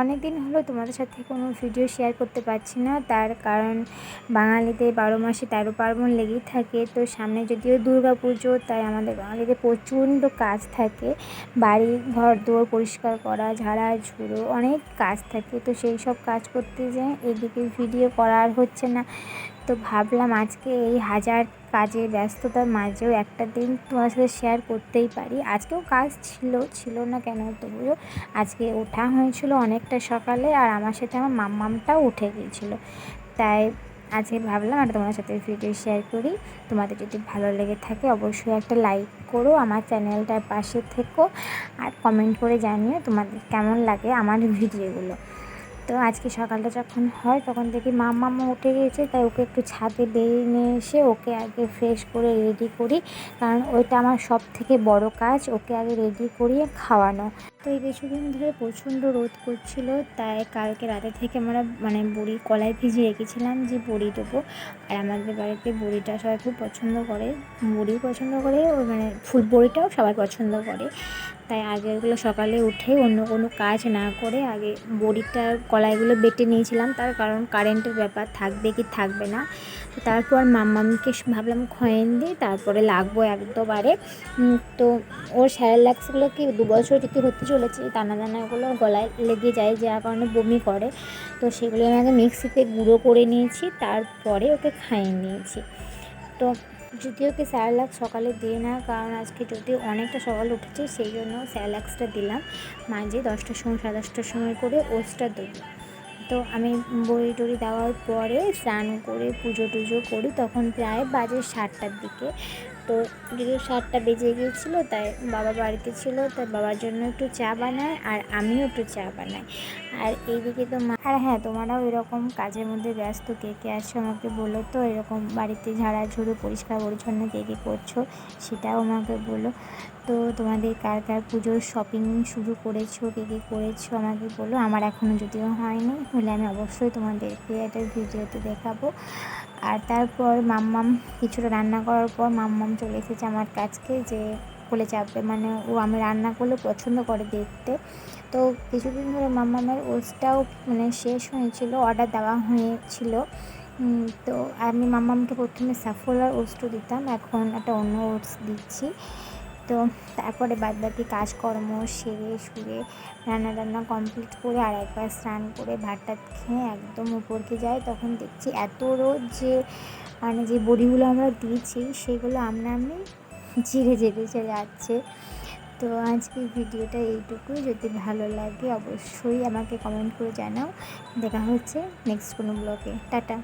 অনেক দিন হলো তোমাদের সাথে কোনো ভিডিও শেয়ার করতে পারছি না। তার কারণ বাঙালিদের বারো মাসে তেরো পার্বণ লেগেই থাকে। তো সামনে যদিও দুর্গা পুজো তাই আমাদের বাঙালিদের প্রচণ্ড কাজ থাকে। বাড়ি ঘর দুয়ার পরিষ্কার করা, ঝাড়া, ঝুড়ো অনেক কাজ থাকে। তো সেই সব কাজ করতে যাই এদিকে ভিডিও করা আর হচ্ছে না। তো ভাবলাম আজকে এই হাজার কাজে ব্যস্ততার মাঝেও একটা দিন তোমার সাথে শেয়ার করতেই পারি। আজকেও কাজ ছিল ছিল না কেন তবুও আজকে ওঠা হয়েছিল অনেকটা সকালে আর আমার সাথে আমার মাম্মামটাও উঠে গিয়েছিল। তাই আজকে ভাবলাম আর তোমার সাথে ভিডিও শেয়ার করি। তোমাদের যদি ভালো লেগে থাকে অবশ্যই একটা লাইক করো, আমার চ্যানেলটার পাশে থেকো আর কমেন্ট করে জানিও তোমাদের কেমন লাগে আমার ভিডিওগুলো তো আজকে সকালটা যখন হয়, তখন দেখি মাম্মা উঠে গিয়েছে, তাই ওকে একটু ছাদে বেরিয়ে নিয়ে এসে ওকে আগে ফ্রেশ করে রেডি করি। কারণ ওইটা আমার সব থেকে বড় কাজ, ওকে আগে রেডি করিয়ে খাওয়ানো। তো এই কিছুদিন ধরে প্রচণ্ড রোদ করছিল, তাই কালকে রাতে থেকে আমরা মানে বড়ি কলাই ভিজিয়ে রেখেছিলাম যে বড়ি দেবো। আর আমাদের বাড়িতে বড়িটা সবাই খুব পছন্দ করে, বড়িও পছন্দ করে ওই মানে ফুল বড়িটাও সবাই পছন্দ করে। তাই আগেরগুলো সকালে উঠে অন্য কোনো কাজ না করে আগে বড়িটার কলাইগুলো বেটে নিয়েছিলাম। তার কারণ কারেন্টের ব্যাপার থাকবে কি থাকবে না। তো তারপর মাম্মামকে ভাবলাম খয়েন দিই, তারপরে লাগবো একদবারে। তো ওর স্যারেলাক্সগুলো কি দু বছর যদি হতে চলেছে দানা দানাগুলো গলায় লেগে যায়, যার কারণে বমি করে। তো সেগুলো আমি আগে মিক্সিতে গুঁড়ো করে নিয়েছি, তারপরে ওকে খাইয়ে নিয়েছি। তো যদিও ওকে স্যালাক্স সকালে দিই না, কারণ আজকে যদি অনেকটা সকালে উঠেছে, সেই জন্য স্যালাক্সটা দিলাম। মাঝে দশটার সময়, সাড়ে দশটার সময় করে ওসটা দেবো। তো আমি বড়ি টড়ি দেওয়ার পরে স্নান করে, পুজো টুজো করি, তখন প্রায় বাজে সাতটার দিকে। তো যদিও সাতটা বেজে গিয়েছিল, তাই বাবা বাড়িতে ছিল, তাই বাবার জন্য একটু চা বানায় আর আমিও একটু চা বানাই। আর এইদিকে তো মা আর হ্যাঁ তোমরাও এরকম কাজের মধ্যে ব্যস্ত, কে কে আসছো আমাকে বলো তো। এরকম বাড়িতে ঝাড়াঝুড়ো, পরিষ্কার পরিচ্ছন্ন কে কে করছ সেটাও আমাকে বলো। তো তোমাদের কার কার পুজোর শপিং শুরু করেছ, কে কে করেছ আমাকে বলো। আমার এখনও যদিও হয়নি হলে আমি অবশ্যই তোমাদেরকে একটা ভিডিওতে দেখাবো। আর তারপর মাম্মাম কিছুটা রান্না করার পর মাম্মাম চলে এসেছে আমার কাছকে যে কোলে চাপবে। মানে ও আমি রান্না করলে পছন্দ করে দেখতে। তো কিছুদিন ধরে মাম্মামের ওসটাও মানে শেষ হয়েছিল অর্ডার দেওয়া হয়েছিল। তো আমি মাম্মামকে প্রথমে সাফোলার ওটসটা দিতাম, এখন একটা অন্য ওটস দিচ্ছি। তো তারপরে বাদ বাকি কাজকর্ম সেরে সুরে রান্না টান্না কমপ্লিট করে আর একবার স্নান করে ভাত টাত খেয়ে একদম উপরকে যায় তখন দেখছি এত রোদ যে মানে যে বড়িগুলো আমরা দিয়েছি সেগুলো আমরা আমি জিরে জেগে যাচ্ছে। তো আজকের ভিডিওটা এইটুকুই। যদি ভালো লাগে অবশ্যই আমাকে কমেন্ট করে জানাও। দেখা হচ্ছে নেক্সট কোনো ব্লগে টাটা।